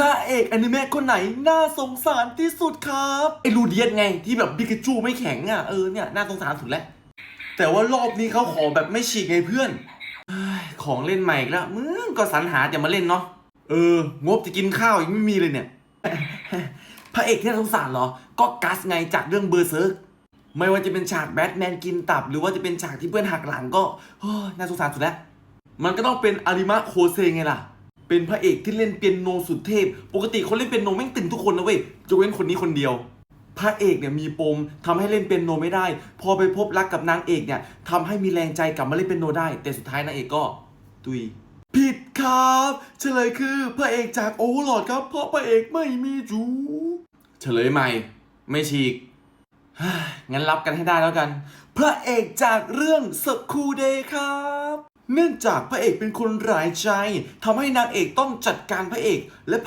ระเอกอนิเมะคนไหนน่าสงสารที่สุดครับไอ้ลูเดียสไงที่แบบบิกจูไม่แข็งอะเออเนี่ยน่าสงสารสุดแล้วแต่ว่ารอบนี้เขาขอแบบไม่ฉีกไงเพื่อนเฮ้ยของเล่นใหม่อีกแล้วมึงก็สรรหาจะมาเล่นเนาะเอองบจะกินข้าวยังไม่มีเลยเนี่ย พระเอกที่น่าสงสารเหรอ ก็กัสไงจากเรื่องเบอร์เซิร์กไม่ว่าจะเป็นฉากแบทแมนกินตับ หรือว่าจะเป็นฉากที่เพื่อนหักหลังก็น่าสงสารสุดแล้ว มันก็ต้องเป็นอาริมะโคเซไงล่ะ เป็นพระเอกที่เล่นเปียโนสุดเทพ ปกติคนเล่นเปียโนแม่งตึงทุกคนนะเว้ยยกเว้นคนนี้คนเดียว พระเอกเนี่ยมีปมทำให้เล่นเปียโนไม่ได้ พอไปพบรักกับนางเอกเนี่ยทำให้มีแรงใจกลับมาเล่นเปียโนได้ แต่สุดท้ายนางเอกก็ตุยผิดครับเฉลยคือพระเอกจากโอเวอร์ลอดครับ เพราะพระเอกไม่มีจูเฉลยใหม่ ไม่ฉีกงั้นรับกันให้ได้แล้วกัน พระเอกจากเรื่องสคูเดครับ เนื่องจากพระเอกเป็นคนร้ายใจทำให้นางเอกต้องจัดการพระเอกและ